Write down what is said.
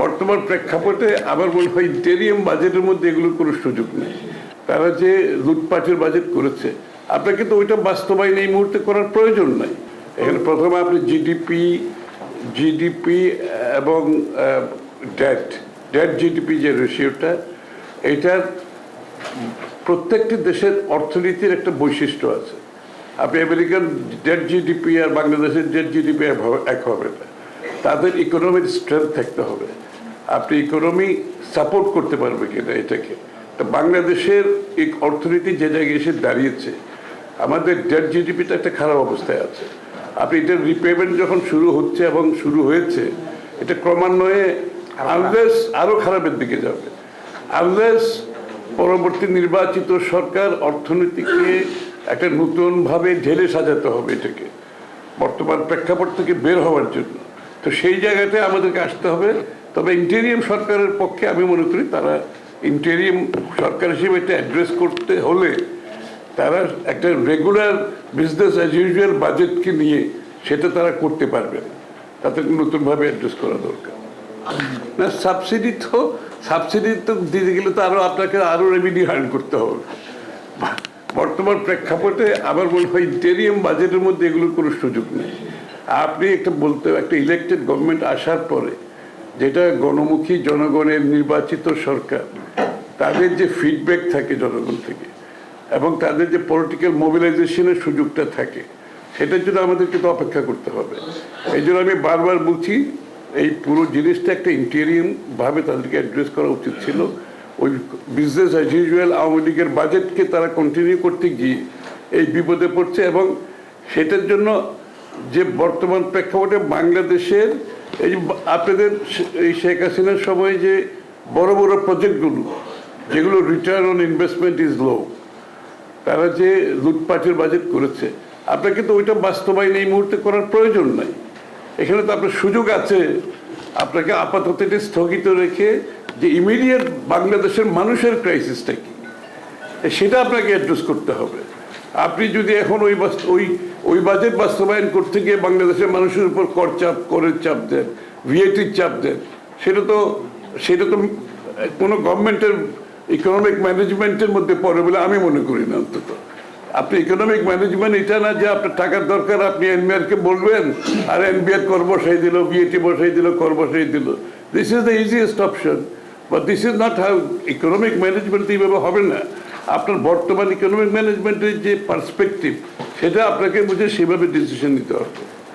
বর্তমান প্রেক্ষাপটে মনে হয় ইন্টেরিয়াম বাজেটের মধ্যে এগুলোর কোনো সুযোগ নেই। তারা যে লুটপাটের বাজেট করেছে, আপনাকে তো ওইটা বাস্তবায়ন এই মুহূর্তে করার প্রয়োজন নাই। এখানে প্রথমে আপনি জিডিপি জিডিপি এবং ডেট ডেট জিডিপি যে রেশিওটা এটার প্রত্যেকটি দেশের অর্থনীতির একটা বৈশিষ্ট্য আছে। আপনি আমেরিকান ডেট জিডিপি আর বাংলাদেশের ডেট জিডিপি এক হবে না। তাদের ইকোনমির স্ট্রেংথ থাকতে হবে। আপনি ইকোনমি সাপোর্ট করতে পারবে কিনা এটাকে। তো বাংলাদেশের এই অর্থনীতি যে জায়গায় এসে দাঁড়িয়েছে আমাদের ডেট জিডিপিটা একটা খারাপ অবস্থায় আছে। আপনি এটার রিপেমেন্ট যখন শুরু হচ্ছে এবং শুরু হয়েছে এটা ক্রমান্বয়ে আনলেস আরও খারাপের দিকে যাবে। আনলেস পরবর্তী নির্বাচিত সরকার অর্থনীতিকে একটা নতুনভাবে ঢেলে সাজাতে হবে এটাকে। বর্তমান প্রেক্ষাপট থেকে বের হওয়ার জন্য। তো সেই জায়গাতে আমাদেরকে আসতে হবে। তবে ইন্টেরিয়াম সরকারের পক্ষে আমি মনে করি তারা ইন্টেরিয়াম সরকার হিসেবে এটা অ্যাড্রেস করতে হলে তারা একটা রেগুলার বিজনেস অ্যাজ ইউজুয়াল বাজেটকে নিয়ে সেটা তারা করতে পারবে। তাদেরকে নতুনভাবে অ্যাড্রেস করা দরকার। না, সাবসিডি তো সাবসিডি তো দিতে গেলে তো আরও আপনাকে আরও রেভিনিউ হার্ন করতে হবে। বর্তমান প্রেক্ষাপটে আমার মনে হয় ইন্টেরিয়াম বাজেটের মধ্যে এগুলোর কোনো সুযোগ নেই। আপনি একটা বলতে, একটা ইলেকটেড গভর্নমেন্ট আসার পরে যেটা গণমুখী জনগণের নির্বাচিত সরকার, তাদের যে ফিডব্যাক থাকে জনগণ থেকে এবং তাদের যে পলিটিক্যাল মোবিলাইজেশনের সুযোগটা থাকে, সেটার জন্য আমাদেরকে তো অপেক্ষা করতে হবে। এই জন্য আমি বারবার বলছি, এই পুরো জিনিসটা একটা ইন্টেরিয়াম ভাবে তাদেরকে অ্যাড্রেস করা উচিত ছিল। ওই বিজনেস অ্যাজ ইউজুয়াল আওয়ামী লীগের বাজেটকে তারা কন্টিনিউ করতে গিয়ে এই বিপদে পড়ছে এবং সেটার জন্য যে বর্তমান প্রেক্ষাপটে বাংলাদেশের এই যে আপনাদের এই শেখ হাসিনার সময় যে বড় বড় প্রজেক্টগুলো, যেগুলো return on investment is low তারা যে লুটপাটের বাজেট করেছে আপনাকে তো ওইটা বাস্তবায়ন এই মুহূর্তে করার প্রয়োজন নাই। এখানে তো আপনার সুযোগ আছে, আপনাকে আপাতত এটা স্থগিত রেখে যে ইমিডিয়েট বাংলাদেশের মানুষের ক্রাইসিসটা কি, সেটা আপনাকে অ্যাড্রেস করতে হবে। আপনি যদি এখন ওই ওই ওই বাজেট বাস্তবায়ন করতে গিয়ে বাংলাদেশের মানুষের উপর কর চাপ, করের চাপ দেন ভিআইটির চাপ দেন, সেটা তো সেটা তো কোনো গভর্নমেন্টের ইকোনমিক ম্যানেজমেন্টের মধ্যে পড়ে বলে আমি মনে করি না অন্তত। আপনি ইকোনমিক ম্যানেজমেন্ট এটা না যে আপনার টাকার দরকার, আপনি এনবিআরকে বলবেন, আর এনবিআর কর বসাই দিল বিএটি বসাই দিল, কর বসাই দিল। This is the easiest option but this is not how economic management এইভাবে হবে না। আপনার বর্তমান ইকোনমিক ম্যানেজমেন্টের যে পার্সপেক্টিভ সেটা আপনাকে বুঝে সেভাবে ডিসিশন নিতে হবে।